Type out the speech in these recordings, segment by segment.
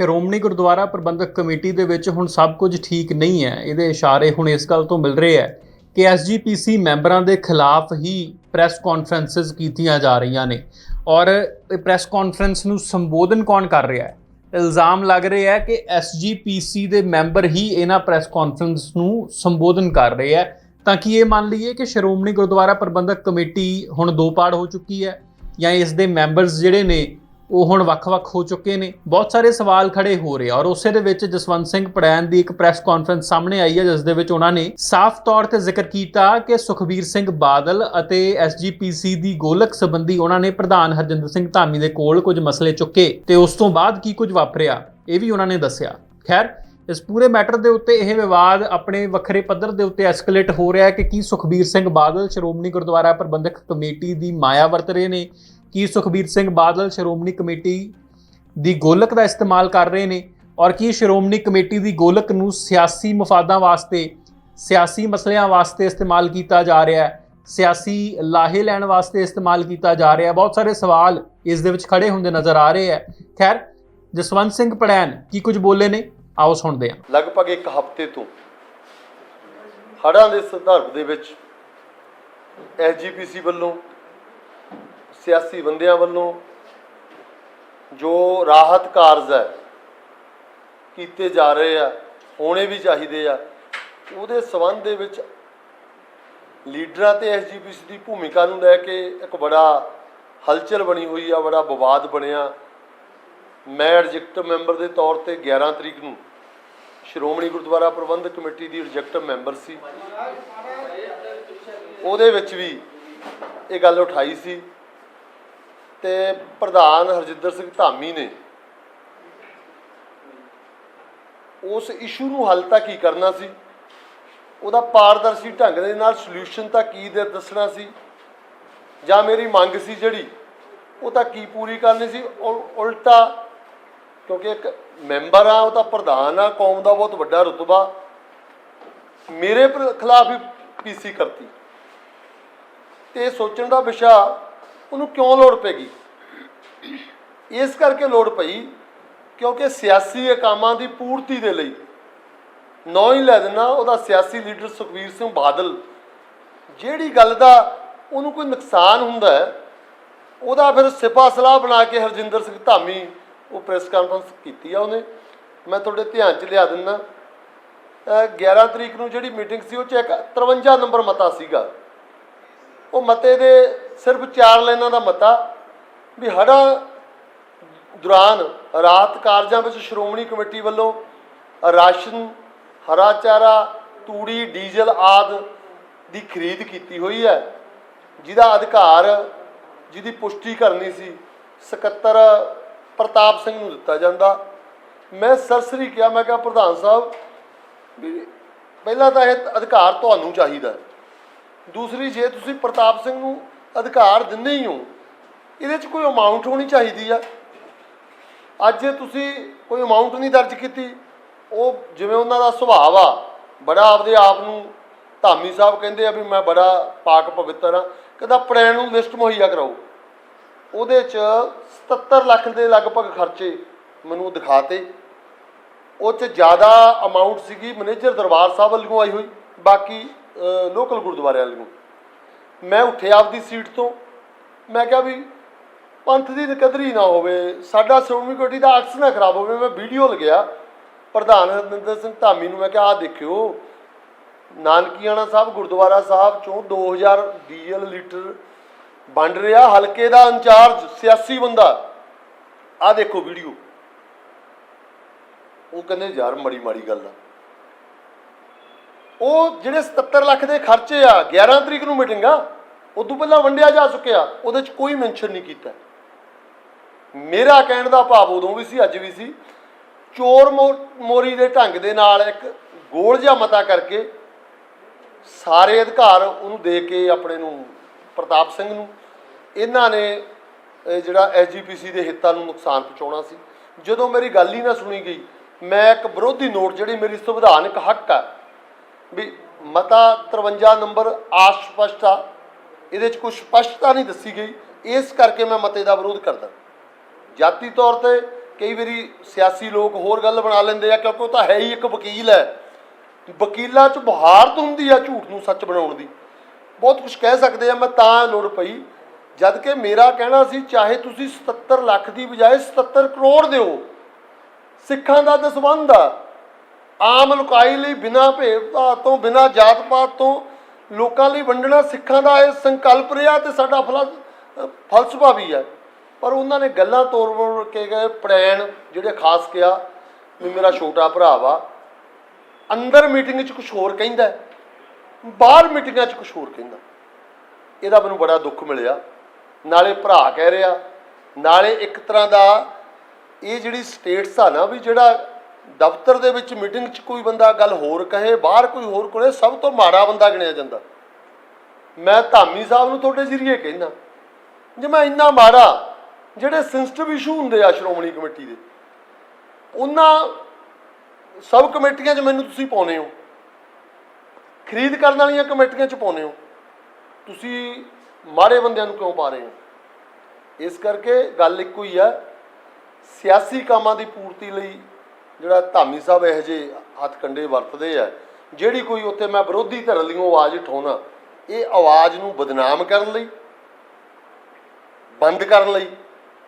Shiromani Gurdwara Parbandhak committee ਦੇ ਵਿੱਚ ਹੁਣ ਸਭ ਕੁਝ ਠੀਕ ਨਹੀਂ ਹੈ। ਇਹਦੇ ਇਸ਼ਾਰੇ ਹੁਣ ਇਸ ਗੱਲ ਤੋਂ ਮਿਲ ਰਹੇ ਹੈ ਕਿ ਐਸਜੀਪੀਸੀ ਮੈਂਬਰਾਂ ਦੇ ਖਿਲਾਫ ਹੀ ਪ੍ਰੈਸ ਕਾਨਫਰੰਸਸ ਕੀਤੀਆਂ ਜਾ ਰਹੀਆਂ ਨੇ। ਔਰ ਇਹ ਪ੍ਰੈਸ ਕਾਨਫਰੰਸ ਨੂੰ ਸੰਬੋਧਨ ਕੌਣ ਕਰ ਰਿਹਾ ਹੈ? ਇਲਜ਼ਾਮ ਲੱਗ ਰਿਹਾ ਹੈ ਕਿ ਐਸਜੀਪੀਸੀ ਦੇ ਮੈਂਬਰ ਹੀ ਇਹਨਾਂ ਪ੍ਰੈਸ ਕਾਨਫਰੰਸ ਨੂੰ ਸੰਬੋਧਨ ਕਰ ਰਹੇ ਹੈ। ਤਾਂ ਕਿ ਇਹ ਮੰਨ ਲਈਏ ਕਿ ਸ਼੍ਰੋਮਣੀ ਗੁਰਦੁਆਰਾ ਪ੍ਰਬੰਧਕ ਕਮੇਟੀ ਹੁਣ ਦੋ ਪਾੜ ਹੋ ਚੁੱਕੀ ਹੈ ਜਾਂ ਇਸ ਦੇ ਮੈਂਬਰਸ ਜਿਹੜੇ ਨੇ ਉਹ ਹੁਣ ਵੱਖ-ਵੱਖ ਹੋ ਚੁੱਕੇ ਨੇ। ਬਹੁਤ ਸਾਰੇ ਸਵਾਲ ਖੜੇ ਹੋ ਰਹੇ ਆ ਔਰ ਉਸੇ ਦੇ ਵਿੱਚ ਜਸਵੰਤ ਸਿੰਘ ਪੜੈਨ ਦੀ ਇੱਕ ਪ੍ਰੈਸ ਕਾਨਫਰੰਸ ਸਾਹਮਣੇ ਆਈ ਹੈ ਜਿਸ ਦੇ ਵਿੱਚ ਉਹਨਾਂ ਨੇ ਸਾਫ਼ ਤੌਰ ਤੇ ਜ਼ਿਕਰ ਕੀਤਾ ਕਿ ਸੁਖਬੀਰ ਸਿੰਘ ਬਾਦਲ ਅਤੇ ਐਸਜੀਪੀਸੀ ਦੀ ਗੋਲਕ ਸੰਬੰਧੀ ਉਹਨਾਂ ਨੇ ਪ੍ਰਧਾਨ ਹਰਜਿੰਦਰ ਸਿੰਘ ਧਾਮੀ ਦੇ ਕੋਲ ਕੁਝ ਮਸਲੇ ਚੁੱਕੇ ਤੇ ਉਸ ਤੋਂ ਬਾਅਦ ਕੀ ਕੁਝ ਵਾਪਰਿਆ, ਇਹ ਵੀ ਉਹਨਾਂ ਨੇ ਦੱਸਿਆ। ਖੈਰ, ਇਸ ਪੂਰੇ ਮੈਟਰ ਦੇ ਉੱਤੇ ਇਹ ਵਿਵਾਦ ਆਪਣੇ ਵੱਖਰੇ ਪੱਧਰ ਦੇ ਉੱਤੇ ਐਸਕੇਲੇਟ ਹੋ ਰਿਹਾ ਹੈ ਕਿ ਕੀ ਸੁਖਬੀਰ ਸਿੰਘ ਬਾਦਲ ਸ਼੍ਰੋਮਣੀ ਗੁਰਦੁਆਰਾ ਪ੍ਰਬੰਧਕ ਕਮੇਟੀ ਦੀ ਮਾਇਆ ਵਰਤ ਰਹੇ ਨੇ ਕੀ ਸੁਖਬੀਰ ਸਿੰਘ ਬਾਦਲ ਸ਼੍ਰੋਮਣੀ ਕਮੇਟੀ ਦੀ ਗੋਲਕ ਦਾ ਇਸਤੇਮਾਲ ਕਰ ਰਹੇ ਨੇ? ਔਰ ਕੀ ਸ਼੍ਰੋਮਣੀ ਕਮੇਟੀ ਦੀ ਗੋਲਕ ਨੂੰ ਸਿਆਸੀ ਮਫਾਦਾਂ ਵਾਸਤੇ, ਸਿਆਸੀ ਮਸਲਿਆਂ ਵਾਸਤੇ ਇਸਤੇਮਾਲ ਕੀਤਾ ਜਾ ਰਿਹਾ ਹੈ? ਸਿਆਸੀ ਲਾਹੇ ਲੈਣ ਵਾਸਤੇ ਇਸਤੇਮਾਲ ਕੀਤਾ ਜਾ ਰਿਹਾ ਹੈ? ਬਹੁਤ ਸਾਰੇ ਸਵਾਲ ਇਸ ਦੇ ਵਿੱਚ ਖੜੇ ਹੁੰਦੇ ਨਜ਼ਰ ਆ ਰਹੇ ਹੈ। ਖੈਰ, ਜਸਵੰਤ ਸਿੰਘ ਪੜੈਨ ਕੀ ਕੁਝ ਬੋਲੇ ਨੇ? ਆਓ ਸੁਣਦੇ ਹਾਂ। ਲਗਭਗ ਇੱਕ ਹਫ਼ਤੇ ਤੋਂ ਹੜ੍ਹਾਂ ਦੇ ਸੰਦਰਭ ਦੇ ਵਿੱਚ ਐਸਜੀਪੀਸੀ ਵੱਲੋਂ ਸਿਆਸੀ ਬੰਦਿਆਂ ਵੱਲੋਂ ਜੋ ਰਾਹਤ ਕਾਰਜ ਹੈ ਕੀਤੇ ਜਾ ਰਹੇ ਆ, ਹੋਣੇ ਵੀ ਚਾਹੀਦੇ ਆ, ਉਹਦੇ ਸਬੰਧ ਦੇ ਵਿੱਚ ਲੀਡਰਾਂ ਤੇ ਐਸਜੀਪੀਸੀ ਦੀ ਭੂਮਿਕਾ ਨੂੰ ਲੈ ਕੇ ਇੱਕ ਬੜਾ ਹਲਚਲ ਬਣੀ ਹੋਈ ਆ, ਬੜਾ ਵਿਵਾਦ ਬਣਿਆ। ਮੈਂ ਐਡਜੈਕਟਿਵ ਮੈਂਬਰ ਦੇ ਤੌਰ ਤੇ 11 ਤਰੀਕ ਨੂੰ ਸ਼੍ਰੋਮਣੀ ਗੁਰਦੁਆਰਾ ਪ੍ਰਬੰਧਕ ਕਮੇਟੀ ਦੀ ਐਡਜੈਕਟਿਵ ਮੈਂਬਰ ਸੀ। ਉਹਦੇ ਵਿੱਚ ਵੀ ਇਹ ਗੱਲ ਉਠਾਈ ਸੀ। ਤੇ ਪ੍ਰਧਾਨ ਹਰਜਿੰਦਰ ਸਿੰਘ ਧਾਮੀ ਨੇ ਉਸ ਇਸ਼ੂ ਨੂੰ ਹੱਲ ਤਾਂ ਕੀ ਕਰਨਾ ਸੀ? ਉਹਦਾ ਪਾਰਦਰਸ਼ੀ ਢੰਗ ਦੇ ਨਾਲ ਸੋਲੂਸ਼ਨ ਤਾਂ ਕੀ ਦੇ ਦੱਸਣਾ ਸੀ? ਜਾਂ ਮੇਰੀ ਮੰਗ ਸੀ ਜਿਹੜੀ, ਉਹ ਤਾਂ ਕੀ ਪੂਰੀ ਕਰਨੀ ਸੀ? ਉਲ- ਉਲਟਾ, ਕਿਉਂਕਿ ਇੱਕ ਮੈਂਬਰ ਆ, ਉਹ ਤਾਂ ਪ੍ਰਧਾਨ ਆ, ਕੌਮ ਦਾ ਬਹੁਤ ਵੱਡਾ ਰੁਤਬਾ। ਮੇਰੇ ਖਿਲਾਫ ਹੀ ਪੀਸੀ ਕਰਤੀ। ਤੇ ਸੋਚਣ ਦਾ ਵਿਸ਼ਾ ਉਹਨੂੰ ਕਿਉਂ ਲੋੜ ਪੈਗੀ ਇਸ ਕਰਕੇ ਲੋੜ ਪਈ ਕਿਉਂਕਿ ਸਿਆਸੀ ਕਾਮਾਂ ਦੀ ਪੂਰਤੀ ਦੇ ਲਈ। ਨੌ ਹੀ ਲੈ ਦੇਣਾ ਉਹਦਾ ਸਿਆਸੀ ਲੀਡਰ ਸੁਖਵੀਰ ਸਿੰਘ ਬਾਦਲ। ਜਿਹੜੀ ਗੱਲ ਦਾ ਉਹਨੂੰ ਕੋਈ ਨੁਕਸਾਨ ਹੁੰਦਾ ਹੈ, ਉਹਦਾ ਫਿਰ ਸਿਪਾ ਸਲਾਹ ਬਣਾ ਕੇ ਹਰਜਿੰਦਰ ਸਿੰਘ ਧਾਮੀ ਉਹ ਪ੍ਰੈਸ ਕਾਨਫਰੰਸ ਕੀਤੀ ਆ ਉਹਨੇ। ਮੈਂ ਤੁਹਾਡੇ ਧਿਆਨ 'ਚ ਲਿਆ ਦਿੰਦਾ। ਅਹ 11 ਤਰੀਕ ਨੂੰ ਜਿਹੜੀ ਮੀਟਿੰਗ ਸੀ ਉਹ 'ਚ ਇੱਕ 53 ਨੰਬਰ ਮਤਾ ਸੀਗਾ। ਉਹ ਮਤੇ ਦੇ ਸਿਰਫ ਚਾਰ ਲਾਈਨਾਂ ਦਾ ਮਤਾ ਵੀ ਹੜ੍ਹਾਂ ਦੌਰਾਨ ਰਾਹਤ ਕਾਰਜਾਂ ਵਿੱਚ ਸ਼੍ਰੋਮਣੀ ਕਮੇਟੀ ਵੱਲੋਂ ਰਾਸ਼ਨ, ਹਰਾ ਚਾਰਾ, ਤੂੜੀ, ਡੀਜ਼ਲ ਆਦ ਦੀ ਖਰੀਦ ਕੀਤੀ ਹੋਈ ਹੈ ਜਿਹਦਾ ਅਧਿਕਾਰ, ਜਿਹਦੀ ਪੁਸ਼ਟੀ ਕਰਨੀ ਸੀ, ਸਕੱਤਰ ਪ੍ਰਤਾਪ ਸਿੰਘ ਨੂੰ ਦਿੱਤਾ ਜਾਂਦਾ ਮੈਂ ਸਰਸਰੀ ਕਿਹਾ, ਮੈਂ ਕਿਹਾ, ਪ੍ਰਧਾਨ ਸਾਹਿਬ, ਵੀ ਪਹਿਲਾਂ ਤਾਂ ਇਹ ਅਧਿਕਾਰ ਤੁਹਾਨੂੰ ਚਾਹੀਦਾ ਹੈ। ਦੂਸਰੀ, ਜੇ ਤੁਸੀਂ ਪ੍ਰਤਾਪ ਸਿੰਘ ਨੂੰ ਅਧਿਕਾਰ ਦਿੰਦੇ ਹੀ ਹੋ, ਇਹਦੇ 'ਚ ਕੋਈ ਅਮਾਉਂਟ ਹੋਣੀ ਚਾਹੀਦੀ ਆ। ਅੱਜ ਜੇ ਤੁਸੀਂ ਕੋਈ ਅਮਾਉਂਟ ਨਹੀਂ ਦਰਜ ਕੀਤੀ, ਉਹ ਜਿਵੇਂ ਉਹਨਾਂ ਦਾ ਸੁਭਾਅ ਆ, ਬੜਾ ਆਪਦੇ ਆਪ ਨੂੰ ਧਾਮੀ ਸਾਹਿਬ ਕਹਿੰਦੇ ਆ ਵੀ ਮੈਂ ਬੜਾ ਪਾਕ ਪਵਿੱਤਰ ਆ, ਕਹਿੰਦਾ ਪ੍ਰੈਣ ਨੂੰ ਲਿਸਟ ਮੁਹੱਈਆ ਕਰਾਓ। ਉਹਦੇ 'ਚ 77 ਲੱਖ ਦੇ ਲਗਭਗ ਖਰਚੇ ਮੈਨੂੰ ਦਿਖਾਤੇ। ਉਹ 'ਚ ਜ਼ਿਆਦਾ ਅਮਾਉਂਟ ਸੀਗੀ ਮੈਨੇਜਰ ਦਰਬਾਰ ਸਾਹਿਬ ਵੱਲੋਂ ਆਈ ਹੋਈ, ਬਾਕੀ ਲੋਕਲ ਗੁਰਦੁਆਰੇ ਵਾਲੇ। ਨੂੰ ਮੈਂ ਉੱਠਿਆ ਆਪਦੀ ਸੀਟ ਤੋਂ। ਮੈਂ ਕਿਹਾ ਵੀ, ਪੰਥ ਦੀ ਨਕਦਰੀ ਨਾ ਹੋਵੇ, ਸਾਡਾ ਸ਼੍ਰੋਮਣੀ ਕਮੇਟੀ ਦਾ ਅਕਸ ਨਾ ਖਰਾਬ ਹੋਵੇ, ਮੈਂ ਵੀਡੀਓ ਲਗਿਆ। ਪ੍ਰਧਾਨ ਹਰਮਿੰਦਰ ਸਿੰਘ ਧਾਮੀ ਨੂੰ ਮੈਂ ਕਿਹਾ, ਆਹ ਦੇਖਿਓ, ਨਾਨਕੀਆਣਾ ਸਾਹਿਬ, ਗੁਰਦੁਆਰਾ ਸਾਹਿਬ ਚੋਂ 2000 ਡੀਐਲ ਲੀਟਰ ਵੰਡ ਰਿਹਾ, ਹਲਕੇ ਦਾ ਇੰਚਾਰਜ, ਸਿਆਸੀ ਬੰਦਾ। ਆਹ ਦੇਖੋ ਵੀਡੀਓ ਉਹ ਕਹਿੰਦੇ, ਯਾਰ ਮੜੀ ਮਾੜੀ ਗੱਲ ਆ। ਉਹ ਜਿਹੜੇ 77 ਲੱਖ ਦੇ ਖਰਚੇ ਆ 11 ਤਰੀਕ ਨੂੰ ਮੀਟਿੰਗ ਆ, ਉਦੋਂ ਪਹਿਲਾਂ ਵੰਡਿਆ ਜਾ ਚੁੱਕਿਆ, ਉਹਦੇ 'ਚ ਕੋਈ ਮੈਂਸ਼ਨ ਨਹੀਂ ਕੀਤਾ। ਮੇਰਾ ਕਹਿਣ ਦਾ ਭਾਵ ਉਦੋਂ ਵੀ ਸੀ, ਅੱਜ ਵੀ ਸੀ। ਚੋਰ ਮੋ- ਮੋਰੀ ਦੇ ਢੰਗ ਦੇ ਨਾਲ ਇੱਕ ਗੋਲ ਜਿਹਾ ਮਤਾ ਕਰਕੇ ਸਾਰੇ ਅਧਿਕਾਰ ਉਹਨੂੰ ਦੇ ਕੇ ਆਪਣੇ ਨੂੰ, ਪ੍ਰਤਾਪ ਸਿੰਘ ਨੂੰ, ਇਹਨਾਂ ਨੇ, ਇਹ ਜਿਹੜਾ ਐਸਜੀਪੀਸੀ ਦੇ ਹਿੱਤਾਂ ਨੂੰ ਨੁਕਸਾਨ ਪਹੁੰਚਾਉਣਾ ਸੀ। ਜਦੋਂ ਮੇਰੀ ਗੱਲ ਹੀ ਨਾ ਸੁਣੀ ਗਈ, ਮੈਂ ਇੱਕ ਵਿਰੋਧੀ ਨੋਟ ਜਿਹੜੀ ਮੇਰੀ ਸੰਵਿਧਾਨਕ ਹੱਕ ਆ ਵੀ ਮਤਾ 53 ਨੰਬਰ ਅਸਪਸ਼ਟ ਆ। ਇਹਦੇ 'ਚ ਕੋਈ ਸਪਸ਼ਟਤਾ ਨਹੀਂ ਦੱਸੀ ਗਈ। ਇਸ ਕਰਕੇ ਮੈਂ ਮਤੇ ਦਾ ਵਿਰੋਧ ਕਰਦਾ। ਜਾਤੀ ਤੌਰ ਤੇ ਕਈ ਵਾਰੀ ਸਿਆਸੀ ਲੋਕ ਹੋਰ ਗੱਲ ਬਣਾ ਲੈਂਦੇ ਆ, ਕਿਉਂਕਿ ਉਹ ਤਾਂ ਹੈ ਹੀ ਇੱਕ ਵਕੀਲ ਹੈ। ਵਕੀਲਾਂ 'ਚ ਬਹਾਰਤ ਹੁੰਦੀ ਆ ਝੂਠ ਨੂੰ ਸੱਚ ਬਣਾਉਣ ਦੀ। ਬਹੁਤ ਕੁਝ ਕਹਿ ਸਕਦੇ ਆ, ਮੈਂ ਤਾਂ ਲੋੜ ਪਈ। ਜਦ ਕਿ ਮੇਰਾ ਕਹਿਣਾ ਸੀ, ਚਾਹੇ ਤੁਸੀਂ 77 ਲੱਖ ਦੀ ਬਜਾਏ 77 ਕਰੋੜ ਦਿਓ। ਸਿੱਖਾਂ ਦਾ ਦਸਵੰਧ ਆ। ਆਮ ਲੋਕਾਈ ਲਈ ਬਿਨਾਂ ਭੇਦਭਾਵ ਤੋਂ, ਬਿਨਾਂ ਜਾਤ ਪਾਤ ਤੋਂ ਲੋਕਾਂ ਲਈ ਵੰਡਣਾ ਸਿੱਖਾਂ ਦਾ ਇਹ ਸੰਕਲਪ ਰਿਹਾ ਤੇ ਸਾਡਾ ਫਲਾ ਫਲਸਫਾ ਵੀ ਹੈ। ਪਰ ਉਹਨਾਂ ਨੇ ਗੱਲਾਂ ਤੋੜ ਮੋੜ ਕੇ ਗਏ ਪ੍ਰੈਣ ਜਿਹੜੇ ਖਾਸ ਕਿਹਾ ਵੀ ਮੇਰਾ ਛੋਟਾ ਭਰਾ ਵਾ, ਅੰਦਰ ਮੀਟਿੰਗ 'ਚ ਕੁਝ ਹੋਰ ਕਹਿੰਦਾ ਬਾਹਰ ਮੀਟਿੰਗਾਂ 'ਚ ਕੁਝ ਹੋਰ ਕਹਿੰਦਾ ਇਹਦਾ ਮੈਨੂੰ ਬੜਾ ਦੁੱਖ ਮਿਲਿਆ। ਨਾਲੇ ਭਰਾ ਕਹਿ ਰਿਹਾ, ਨਾਲੇ ਇੱਕ ਤਰ੍ਹਾਂ ਦਾ ਇਹ ਜਿਹੜੀ ਸਟੇਟਸ ਆ ਨਾ ਵੀ ਜਿਹੜਾ ਦਫ਼ਤਰ ਦੇ ਵਿੱਚ ਮੀਟਿੰਗ 'ਚ ਕੋਈ ਬੰਦਾ ਗੱਲ ਹੋਰ ਕਹੇ, ਬਾਹਰ ਕੋਈ ਹੋਰ ਕੋਲੇ, ਸਭ ਤੋਂ ਮਾੜਾ ਬੰਦਾ ਗਿਣਿਆ ਜਾਂਦਾ। ਮੈਂ ਧਾਮੀ ਸਾਹਿਬ ਨੂੰ ਤੁਹਾਡੇ ਜ਼ਰੀਏ ਕਹਿੰਦਾ, ਜੇ ਮੈਂ ਇੰਨਾ ਮਾੜਾ, ਜਿਹੜੇ ਸੈਂਸਿਟਿਵ ਇਸ਼ੂ ਹੁੰਦੇ ਆ ਸ਼੍ਰੋਮਣੀ ਕਮੇਟੀ ਦੇ, ਉਹਨਾਂ ਸਭ ਕਮੇਟੀਆਂ 'ਚ ਮੈਨੂੰ ਤੁਸੀਂ ਪਾਉਨੇ ਹੋ। ਖਰੀਦ ਕਰਨ ਵਾਲੀਆਂ ਕਮੇਟੀਆਂ 'ਚ ਪਾਉਨੇ ਹੋ। ਤੁਸੀਂ ਮਾੜੇ ਬੰਦਿਆਂ ਨੂੰ ਕਿਉਂ ਪਾ ਰਹੇ ਹੋ? ਇਸ ਕਰਕੇ ਗੱਲ ਇੱਕੋ ਹੀ ਆ, ਸਿਆਸੀ ਕੰਮਾਂ ਦੀ ਪੂਰਤੀ ਲਈ ਜਿਹੜਾ ਧਾਮੀ ਸਾਹਿਬ ਇਹੋ ਜਿਹੇ ਹੱਥ ਕੰਡੇ ਵਰਤਦੇ ਆ, ਜਿਹੜੀ ਕੋਈ ਉੱਥੇ ਮੈਂ ਵਿਰੋਧੀ ਧਿਰ ਲਈਓ ਆਵਾਜ਼ ਉਠਾਉਣਾ, ਇਹ ਆਵਾਜ਼ ਨੂੰ ਬਦਨਾਮ ਕਰਨ ਲਈ, ਬੰਦ ਕਰਨ ਲਈ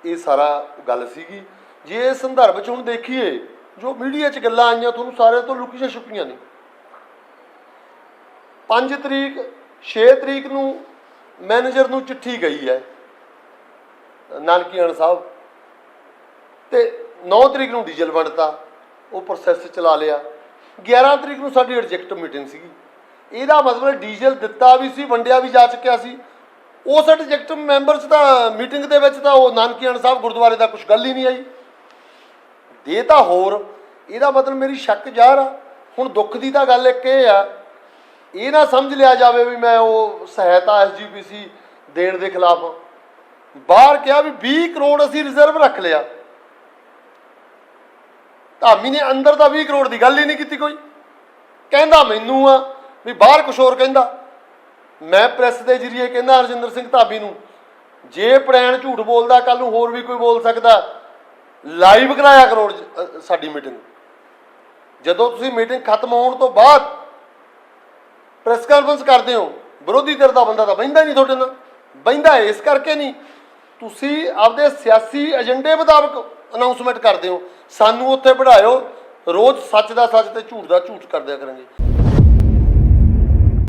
ਇਹ ਸਾਰਾ ਗੱਲ ਸੀਗੀ। ਜੇ ਇਸ ਸੰਦਰਭ 'ਚ ਹੁਣ ਦੇਖੀਏ, ਜੋ ਮੀਡੀਆ 'ਚ ਗੱਲਾਂ ਆਈਆਂ, ਤੁਹਾਨੂੰ ਸਾਰਿਆਂ ਤੋਂ ਲੁਕੀਆਂ ਛੁਪੀਆਂ ਨੇ। 5 ਤਰੀਕ 6 ਤਰੀਕ ਨੂੰ ਮੈਨੇਜਰ ਨੂੰ ਚਿੱਠੀ ਗਈ ਹੈ, ਨਾਨਕੀਆਣ ਸਾਹਿਬ। ਤੇ 9 ਤਰੀਕ ਨੂੰ ਡੀਜ਼ਲ ਵੰਡਤਾ। ਉਹ ਪ੍ਰੋਸੈਸ ਚਲਾ ਲਿਆ। 11 ਤਰੀਕ ਨੂੰ ਸਾਡੀ ਰਿਜੈਕਟ ਮੀਟਿੰਗ ਸੀਗੀ। ਇਹਦਾ ਮਤਲਬ ਡੀਜ਼ਲ ਦਿੱਤਾ ਵੀ ਸੀ, ਵੰਡਿਆ ਵੀ ਜਾ ਚੁੱਕਿਆ ਸੀ। ਉਸ ਰਿਜੈਕਟ ਮੈਂਬਰਸ ਦਾ ਮੀਟਿੰਗ ਦੇ ਵਿੱਚ ਤਾਂ ਉਹ ਨਾਨਕੀਆਣ ਸਾਹਿਬ ਗੁਰਦੁਆਰੇ ਦਾ ਕੁਝ ਗੱਲ ਹੀ ਨਹੀਂ ਆਈ। ਦੇ ਤਾਂ ਹੋਰ, ਇਹਦਾ ਮਤਲਬ ਮੇਰੀ ਸ਼ੱਕ ਜ਼ਾਹਰ ਆ। ਹੁਣ ਦੁੱਖ ਦੀ ਤਾਂ ਗੱਲ ਇੱਕ ਇਹ ਆ, ਇਹ ਨਾ ਸਮਝ ਲਿਆ ਜਾਵੇ ਵੀ ਮੈਂ ਉਹ ਸਹਾਇਤਾ ਐਸਜੀਪੀਸੀ ਦੇਣ ਦੇ ਖਿਲਾਫ। ਹਾਂ ਬਾਹਰ ਕਿਹਾ ਵੀ 20 ਕਰੋੜ ਅਸੀਂ ਰਿਜ਼ਰਵ ਰੱਖ ਲਿਆ। ਧਾਮੀ ਨੇ ਅੰਦਰ ਤਾਂ 20 ਕਰੋੜ ਦੀ ਗੱਲ ਹੀ ਨਹੀਂ ਕੀਤੀ ਕੋਈ। ਕਹਿੰਦਾ ਮੈਨੂੰ ਆ ਵੀ ਬਾਹਰ ਕੁਛ ਹੋਰ ਕਹਿੰਦਾ। ਮੈਂ ਪ੍ਰੈਸ ਦੇ ਜਰੀਏ ਕਹਿੰਦਾ ਹਰਜਿੰਦਰ ਸਿੰਘ ਧਾਮੀ ਨੂੰ, ਜੇ ਪ੍ਰੈਣ ਝੂਠ ਬੋਲਦਾ ਕੱਲ ਨੂੰ ਹੋਰ ਵੀ ਕੋਈ ਬੋਲ ਸਕਦਾ। ਲਾਈਵ ਕਰਾਇਆ ਕਰੋੜ ਸਾਡੀ ਮੀਟਿੰਗ। ਜਦੋਂ ਤੁਸੀਂ ਮੀਟਿੰਗ ਖਤਮ ਹੋਣ ਤੋਂ ਬਾਅਦ ਪ੍ਰੈਸ ਕਾਨਫਰੰਸ ਕਰਦੇ ਹੋ, ਵਿਰੋਧੀ ਧਿਰ ਦਾ ਬੰਦਾ ਤਾਂ ਬਹਿੰਦਾ ਨਹੀਂ ਤੁਹਾਡੇ ਨਾਲ। ਬਹਿੰਦਾ ਇਸ ਕਰਕੇ ਨਹੀਂ। ਤੁਸੀਂ ਆਪਦੇ ਸਿਆਸੀ ਏਜੰਡੇ ਮੁਤਾਬਕ ਅਨਾਉਂਸਮੈਂਟ ਕਰ ਦਿਓ ਸਾਨੂੰ ਉੱਥੇ ਬਿਠਾਇਓ। ਰੋਜ਼ ਸੱਚ ਦਾ ਸੱਚ ਤੇ ਝੂਠ ਦਾ ਝੂਠ ਕਰਦਿਆ ਕਰਾਂਗੇ।